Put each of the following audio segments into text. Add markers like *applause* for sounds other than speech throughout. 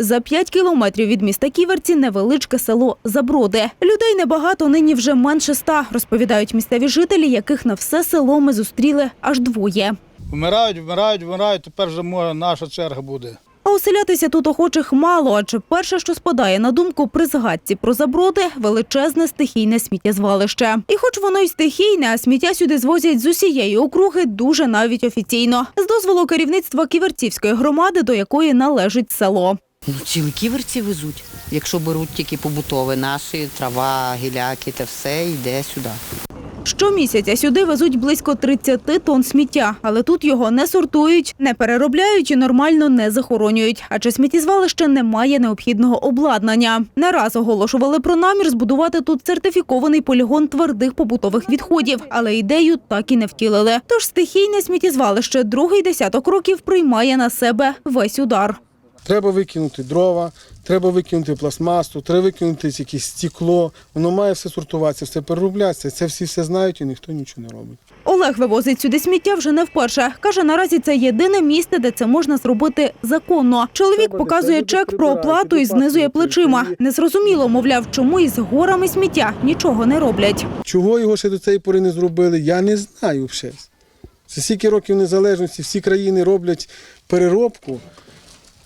За 5 кілометрів від міста Ківерці невеличке село Заброди. Людей небагато, нині вже менше ста, розповідають місцеві жителі, яких на все село ми зустріли аж двоє. Вмирають, вмирають, вмирають, тепер вже може наша черга буде. А оселятися тут охочих мало, адже перше, що спадає на думку при згадці про заброди – величезне стихійне сміттєзвалище. І хоч воно й стихійне, а сміття сюди звозять з усієї округи дуже навіть офіційно. З дозволу керівництва Ківерцівської громади, до якої належить село. Ну, цілі ківерці везуть. Якщо беруть тільки побутове наші, трава, гіляки та все йде сюди. Щомісяця сюди везуть близько 30 тонн сміття, але тут його не сортують, не переробляють і нормально не захоронюють. Адже сміттєзвалище не має необхідного обладнання. Не раз оголошували про намір збудувати тут сертифікований полігон твердих побутових відходів, але ідею так і не втілили. Тож стихійне сміттєзвалище другий десяток років приймає на себе весь удар. Треба викинути дрова, треба викинути пластмасу, треба викинути якесь стекло. Воно має все сортуватися, все перероблятися. Це всі все знають і ніхто нічого не робить. Олег вивозить сюди сміття вже не вперше. Каже, наразі це єдине місце, де це можна зробити законно. Чоловік показує чек про оплату і знизує плечима. Незрозуміло, мовляв, чому із горами сміття нічого не роблять. Чого його ще до цієї пори не зробили, я не знаю взагалі. Це стільки років незалежності, всі країни роблять переробку,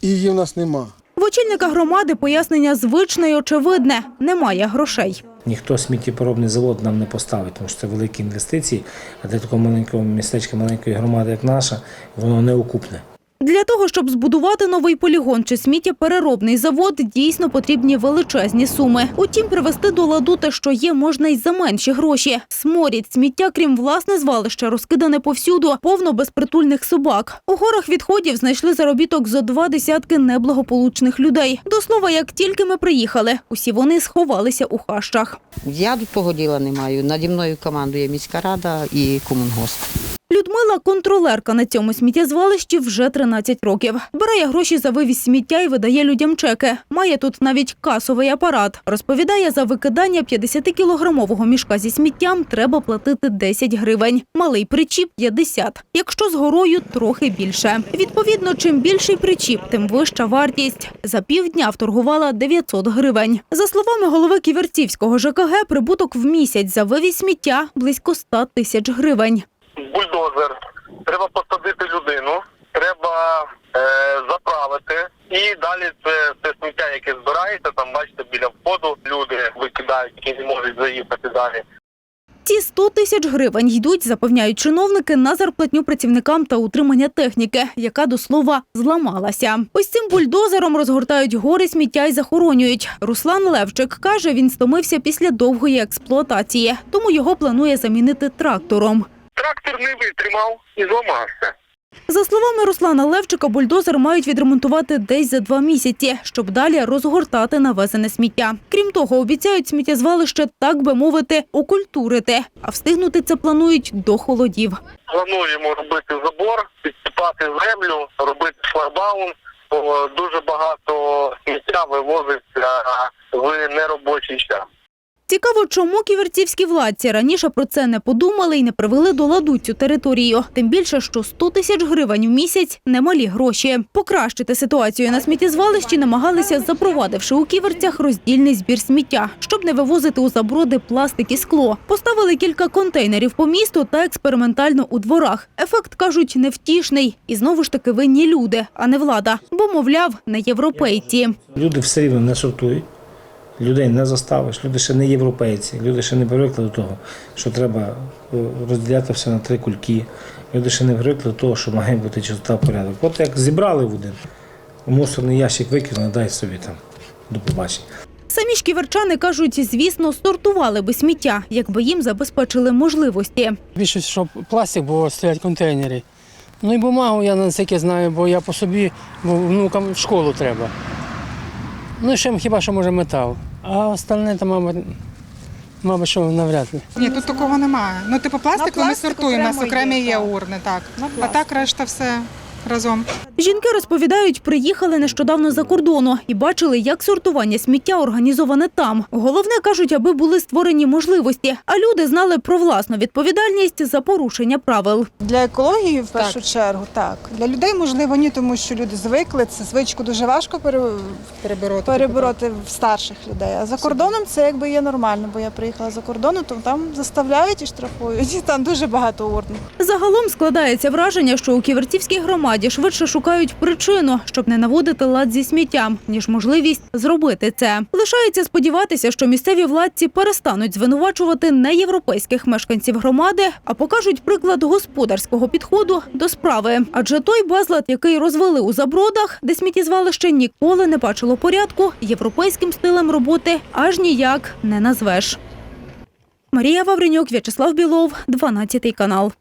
і її в нас нема. В очільника громади пояснення звичне і очевидне – немає грошей. Ніхто сміттєпоробний завод нам не поставить, тому що це великі інвестиції, а для такого маленького містечка, маленької громади, як наша, воно не окупне. Для того, щоб збудувати новий полігон чи сміттєпереробний завод, дійсно потрібні величезні суми. Утім, привести до ладу те, що є, можна й за менші гроші. Сморід, сміття, крім власне звалища, розкидане повсюду, повно безпритульних собак. У горах відходів знайшли заробіток зо два десятки неблагополучних людей. До слова, як тільки ми приїхали, усі вони сховалися у хащах. Я погоділа не маю. Наді мною командує міська рада і комунгосп. Людмила – контролерка на цьому сміттєзвалищі вже 13 років. Збирає гроші за вивіз сміття і видає людям чеки. Має тут навіть касовий апарат. Розповідає, за викидання 50-кілограмового мішка зі сміттям треба платити 10 гривень. Малий причіп – 50. Якщо з горою – трохи більше. Відповідно, чим більший причіп, тим вища вартість. За півдня вторгувала 900 гривень. За словами голови Ківерцівського ЖКГ, прибуток в місяць за вивіз сміття – близько 100 тисяч гривень. Бульдозер, треба посадити людину, треба е, заправити. І далі це, це сміття, яке збирається, там бачите, біля входу люди викидають, які не можуть заїхати далі. Ці 100 тисяч гривень йдуть, запевняють чиновники, на зарплатню працівникам та утримання техніки, яка до слова зламалася. Ось цим бульдозером розгортають гори сміття і захоронюють. Руслан Левчик каже, він стомився після довгої експлуатації, тому його планує замінити трактором. Трактор не витримав і зламався. За словами Руслана Левчика, бульдозер мають відремонтувати десь за два місяці, щоб далі розгортати навезене сміття. Крім того, обіцяють сміттєзвалище, так би мовити, окультурити, а встигнути це планують до холодів. Плануємо робити забор, підсипати землю, робити шлагбаум, дуже багато сміття вивозиться в неробочий час. Цікаво, чому ківерцівські владці раніше про це не подумали і не привели до ладу цю територію. Тим більше, що 100 тисяч гривень в місяць – немалі гроші. Покращити ситуацію на сміттєзвалищі намагалися, запровадивши у ківерцях роздільний збір сміття, щоб не вивозити у заброди пластик і скло. Поставили кілька контейнерів по місту та експериментально у дворах. Ефект, кажуть, невтішний. І знову ж таки винні люди, а не влада. Бо, мовляв, не європейці. Люди все рівно не сортують. Людей не заставиш, люди ще не європейці, люди ще не привикли до того, що треба е, розділяти все на три кульки. Люди ще не привикли до того, що має бути чистота порядок. От як зібрали в один, мусорний ящик викинули, дай собі там до побачення. Самі ж ківерчани кажуть, звісно, сортували би сміття, якби їм забезпечили можливості. Більшість, що пластик, бо стоять контейнери. Ну і бумагу я наскільки знаю, бо я по собі, бо внукам в школу треба. Ну ще хіба що може метал. А остальне то, мабуть, мабуть, що навряд ли. Ні, тут такого немає. Ну, типу, пластику ми сортуємо, у нас окремі є, є урни, так. А так решта все разом. Жінки розповідають, приїхали нещодавно за кордону і бачили, як сортування сміття організоване там. Головне кажуть, аби були створені можливості, а люди знали про власну відповідальність за порушення правил. Для екології в першу чергу так. Для людей можливо ні, тому що люди звикли. Це звичку дуже важко пере... перебороти. перебороти в старших людей. А за кордоном це якби є нормально, бо я приїхала за кордону, то там заставляють і штрафують. *laughs* І там дуже багато урн. Загалом складається враження, що у Ківерцівській громаді швидше шукають причину, щоб не наводити лад зі сміттям, ніж можливість зробити це. Лишається сподіватися, що місцеві владці перестануть звинувачувати неєвропейських мешканців громади, а покажуть приклад господарського підходу до справи. Адже той безлад, який розвели у забродах, де сміттєзвалище ніколи не бачило порядку, європейським стилем роботи аж ніяк не назвеш. Марія Вавренюк, В'ячеслав Білов, 12 канал.